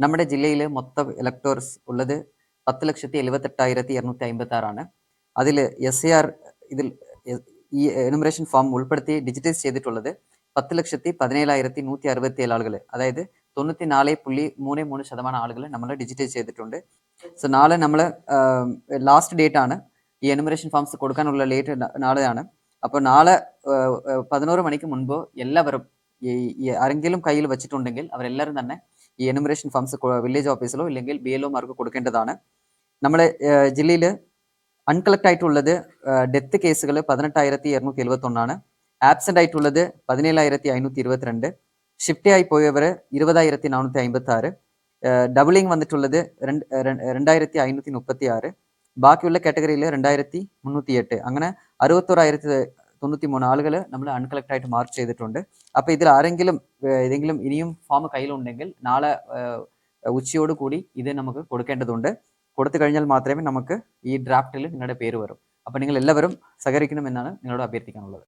നമ്മുടെ ജില്ലയിൽ മൊത്തം ഇലക്ടോർസ് ഉള്ളത് പത്ത് ലക്ഷത്തി എഴുപത്തെട്ടായിരത്തി ഇരുന്നൂറ്റി അമ്പത്തി ആറാണ് അതിൽ എസ് എ ആർ ഇതിൽ ഈ എനുമറേഷൻ ഫോം ഉൾപ്പെടുത്തി ഡിജിറ്റൈസ് ചെയ്തിട്ടുള്ളത് പത്ത് ലക്ഷത്തി പതിനേഴായിരത്തി നൂറ്റി അറുപത്തി ഏഴ് ആളുകൾ അതായത് തൊണ്ണൂറ്റി നാല് പുള്ളി മൂന്ന് മൂന്ന് ശതമാനം ആളുകൾ നമ്മൾ ഡിജിറ്റൈസ് ചെയ്തിട്ടുണ്ട്. സോ നാളെ നമ്മൾ ലാസ്റ്റ് ഡേറ്റ് ആണ്. ഈ എനുമറേഷൻ ഫോംസ് കൊടുക്കാനുള്ള ലേറ്റ് നാളെയാണ്. അപ്പോൾ നാളെ പതിനോറ് മണിക്ക് മുൻപ് എല്ലാവരും ഈ ആരെങ്കിലും കയ്യിൽ വെച്ചിട്ടുണ്ടെങ്കിൽ അവരെല്ലാവരും തന്നെ ഈ എനുമറേഷൻ ഫംസ് വില്ലേജ് ഓഫീസിലോ ഇല്ലെങ്കിൽ ബി എൽ ഒമാർക്ക് കൊടുക്കേണ്ടതാണ് നമ്മുടെ ജില്ലയിൽ അൺകളക്ട് ആയിട്ടുള്ളത് ഡെത്ത് കേസുകൾ പതിനെട്ടായിരത്തി ഇരുന്നൂറ്റി എഴുപത്തൊന്നാണ് ആബ്സെന്റ് ആയിട്ടുള്ളത് പതിനേഴായിരത്തി അഞ്ഞൂറ്റി ഇരുപത്തിരണ്ട് ഷിഫ്റ്റ് ആയി പോയവർ ഇരുപതായിരത്തി നാനൂറ്റി അമ്പത്തി ആറ് ഡബിളിങ് വന്നിട്ടുള്ളത് രണ്ട് ര- രണ്ടായിരത്തി അഞ്ഞൂറ്റി മുപ്പത്തി ആറ് ബാക്കിയുള്ള കാറ്റഗറിയിൽ രണ്ടായിരത്തി മുന്നൂറ്റി എട്ട് അങ്ങനെ അറുപത്തോറായിരത്തി തൊണ്ണൂറ്റി മൂന്ന് ആളുകൾ നമ്മൾ അൺകളക്ട് ആയിട്ട് മാർക്ക് ചെയ്തിട്ടുണ്ട്. അപ്പോൾ ഇതിൽ ആരെങ്കിലും ഏതെങ്കിലും ഇനിയും ഫോം കയ്യിലുണ്ടെങ്കിൽ നാളെ ഉച്ചയോട് കൂടി ഇത് നമുക്ക് കൊടുക്കേണ്ടതുണ്ട്. കൊടുത്തു കഴിഞ്ഞാൽ മാത്രമേ നമുക്ക് ഈ ഡ്രാഫ്റ്റിൽ നിങ്ങളുടെ പേര് വരും. അപ്പോൾ നിങ്ങൾ എല്ലാവരും സഹകരിക്കണമെന്നാണ് നിങ്ങളോട് അഭ്യർത്ഥിക്കാനുള്ളത്.